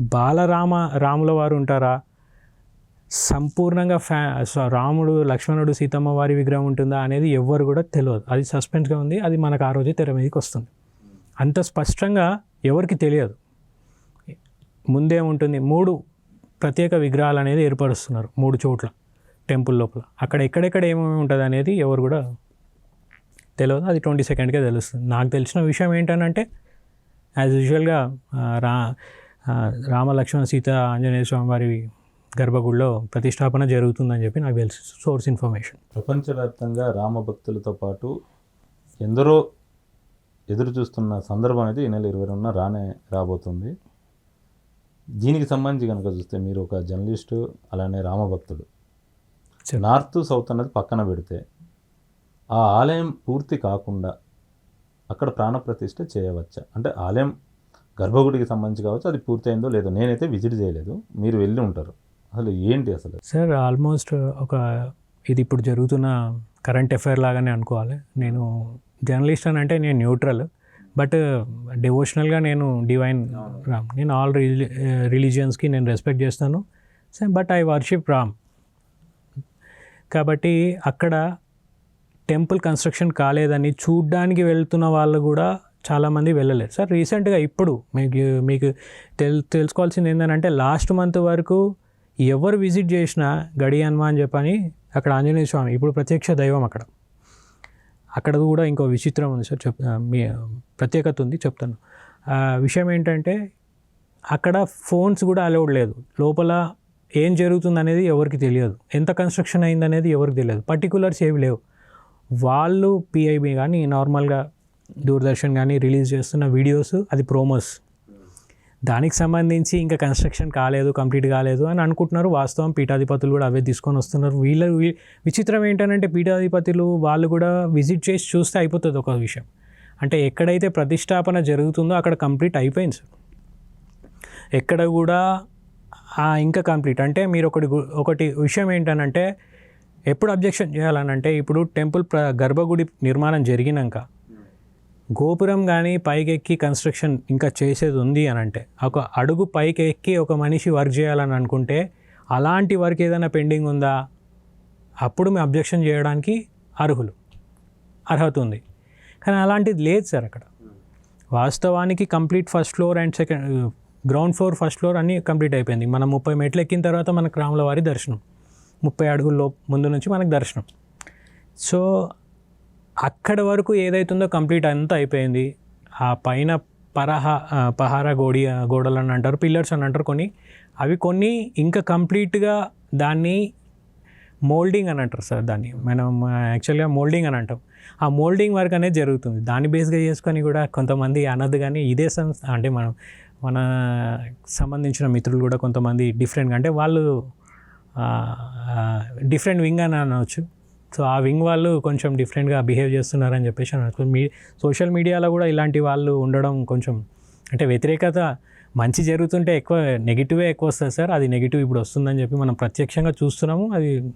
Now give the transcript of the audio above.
బాలరామ రాముల వారు ఉంటారా? సంపూర్ణంగా ఫ్యా రాముడు లక్ష్మణుడు సీతమ్మ వారి విగ్రహం ఉంటుందా అనేది ఎవ్వరు కూడా తెలియదు అది సస్పెన్స్గా ఉంది అది మనకు ఆ రోజే తెర మీదకి వస్తుంది. అంత స్పష్టంగా ఎవరికి తెలియదు. ముందేముంటుంది మూడు ప్రత్యేక విగ్రహాలు అనేది ఏర్పరుస్తున్నారు మూడు చోట్ల టెంపుల్ లోపల. అక్కడ ఎక్కడెక్కడ ఏమేమి ఉంటుంది అనేది ఎవరు కూడా తెలియదు అది ట్వంటీ సెకండ్కే తెలుస్తుంది. నాకు తెలిసిన విషయం ఏంటనంటే యాజ్ యూజువల్గా రా రామ లక్ష్మణ సీత ఆంజనేయ స్వామి వారి గర్భగుడిలో ప్రతిష్టాపన జరుగుతుందని చెప్పి నాకు తెలుసు. సోర్స్ ఇన్ఫర్మేషన్ ప్రపంచవ్యాప్తంగా రామభక్తులతో పాటు ఎందరో ఎదురు చూస్తున్న సందర్భం అయితే ఈ నెల ఇరవై రెండున రానే రాబోతుంది. దీనికి సంబంధించి కనుక చూస్తే మీరు ఒక జర్నలిస్టు అలానే రామభక్తుడు. నార్త్ సౌత్ అన్నది పక్కన పెడితే ఆ ఆలయం పూర్తి కాకుండా అక్కడ ప్రాణప్రతిష్ఠ చేయవచ్చా? అంటే ఆలయం గర్భగుడికి సంబంధించి కావచ్చు అది పూర్తయిందో లేదో నేనైతే విజిట్ చేయలేదు. మీరు వెళ్ళి ఉంటారు. అసలు ఏంటి అసలు? సార్ ఆల్మోస్ట్ ఒక ఇది ఇప్పుడు జరుగుతున్న కరెంట్ అఫైర్ లాగానే అనుకోవాలి. నేను జర్నలిస్ట్ అని అంటే నేను న్యూట్రల్ బట్ డివోషనల్గా నేను డివైన్ రామ్. నేను ఆల్ రిలి రిలీజియన్స్కి నేను రెస్పెక్ట్ చేస్తాను. But I worship Ram. కాబట్టి అక్కడ టెంపుల్ కన్స్ట్రక్షన్ కాలేదని చూడ్డానికి వెళ్తున్న వాళ్ళు కూడా చాలామంది వెళ్ళలేదు. సార్ రీసెంట్గా ఇప్పుడు మీకు మీకు తెల్ తెలుసుకోవాల్సింది ఏంటంటే లాస్ట్ మంత్ వరకు ఎవరు విజిట్ చేసినా గడి హనుమా అని చెప్పని అక్కడ ఆంజనేయ స్వామి ఇప్పుడు ప్రత్యక్ష దైవం అక్కడ. అక్కడ కూడా ఇంకో విచిత్రం ఉంది సార్ చెప్ మీ ప్రత్యేకత ఉంది చెప్తాను. ఆ విషయం ఏంటంటే అక్కడ ఫోన్స్ కూడా అలౌడ్ లేదు. లోపల ఏం జరుగుతుంది అనేది ఎవరికి తెలియదు. ఎంత కన్స్ట్రక్షన్ అయిందనేది ఎవరికి తెలియదు. పర్టికులర్స్ ఏవి లేవు. వాళ్ళు పిఐబి కానీ నార్మల్గా దూరదర్శన్ కానీ రిలీజ్ చేస్తున్న వీడియోస్ అది ప్రోమోస్ దానికి సంబంధించి ఇంకా కన్స్ట్రక్షన్ కాలేదు కంప్లీట్ కాలేదు అని అనుకుంటున్నారు. వాస్తవం పీఠాధిపతులు కూడా అవే తీసుకొని వస్తున్నారు. వీళ్ళ విచిత్రం ఏంటంటే పీఠాధిపతులు వాళ్ళు కూడా విజిట్ చేసి చూస్తే అయిపోతుంది ఒక విషయం. అంటే ఎక్కడైతే ప్రతిష్టాపన జరుగుతుందో అక్కడ కంప్లీట్ అయిపోయింది సార్. ఎక్కడ కూడా ఇంకా కంప్లీట్. అంటే మీరు ఒకటి ఒకటి విషయం ఏంటనంటే ఎప్పుడు అబ్జెక్షన్ చేయాలనంటే ఇప్పుడు టెంపుల్ ప్ర గర్భగుడి నిర్మాణం జరిగినాక గోపురం కానీ పైకెక్కి కన్స్ట్రక్షన్ ఇంకా చేసేది ఉంది అని అంటే ఒక అడుగు పైకి ఎక్కి ఒక మనిషి వర్క్ చేయాలని అనుకుంటే అలాంటి వర్క్ ఏదైనా పెండింగ్ ఉందా? అప్పుడు మేము అబ్జెక్షన్ చేయడానికి అర్హులు అర్హత ఉంది. కానీ అలాంటిది లేదు సార్ అక్కడ. వాస్తవానికి complete first floor and second ground floor first floor అన్నీ కంప్లీట్ అయిపోయింది. మనం ముప్పై మెట్లు ఎక్కిన తర్వాత మనకు రాముల వారి దర్శనం. ముప్పై అడుగుల్లో ముందు నుంచి మనకు దర్శనం. సో అక్కడ వరకు ఏదైతుందో కంప్లీట్ అంతా అయిపోయింది. ఆ పైన పరహ పహార గోడి గోడలు అని అంటారు పిల్లర్స్ అని అంటారు కొన్ని. అవి కొన్ని ఇంకా కంప్లీట్గా దాన్ని మోల్డింగ్ అని అంటారు సార్ దాన్ని. మనం యాక్చువల్గా మోల్డింగ్ అని అంటాం. ఆ మోల్డింగ్ వర్క్ అనేది జరుగుతుంది. దాన్ని బేస్గా చేసుకొని కూడా కొంతమంది అనదు కానీ ఇదే సంస్థ అంటే మనం మన సంబంధించిన మిత్రులు కూడా కొంతమంది డిఫరెంట్గా అంటే వాళ్ళు డిఫరెంట్ వింగ్ అని అనవచ్చు సో ఆ వింగ్ వాళ్ళు కొంచెం డిఫరెంట్గా బిహేవ్ చేస్తున్నారని చెప్పేసి అనవచ్చు మీ సోషల్ మీడియాలో కూడా ఇలాంటి వాళ్ళు ఉండడం కొంచెం అంటే వ్యతిరేకత మంచి జరుగుతుంటే ఎక్కువ నెగిటివే ఎక్కువ వస్తుంది సార్? అది నెగిటివ్ ఇప్పుడు వస్తుందని చెప్పి మనం ప్రత్యక్షంగా చూస్తున్నాము. అది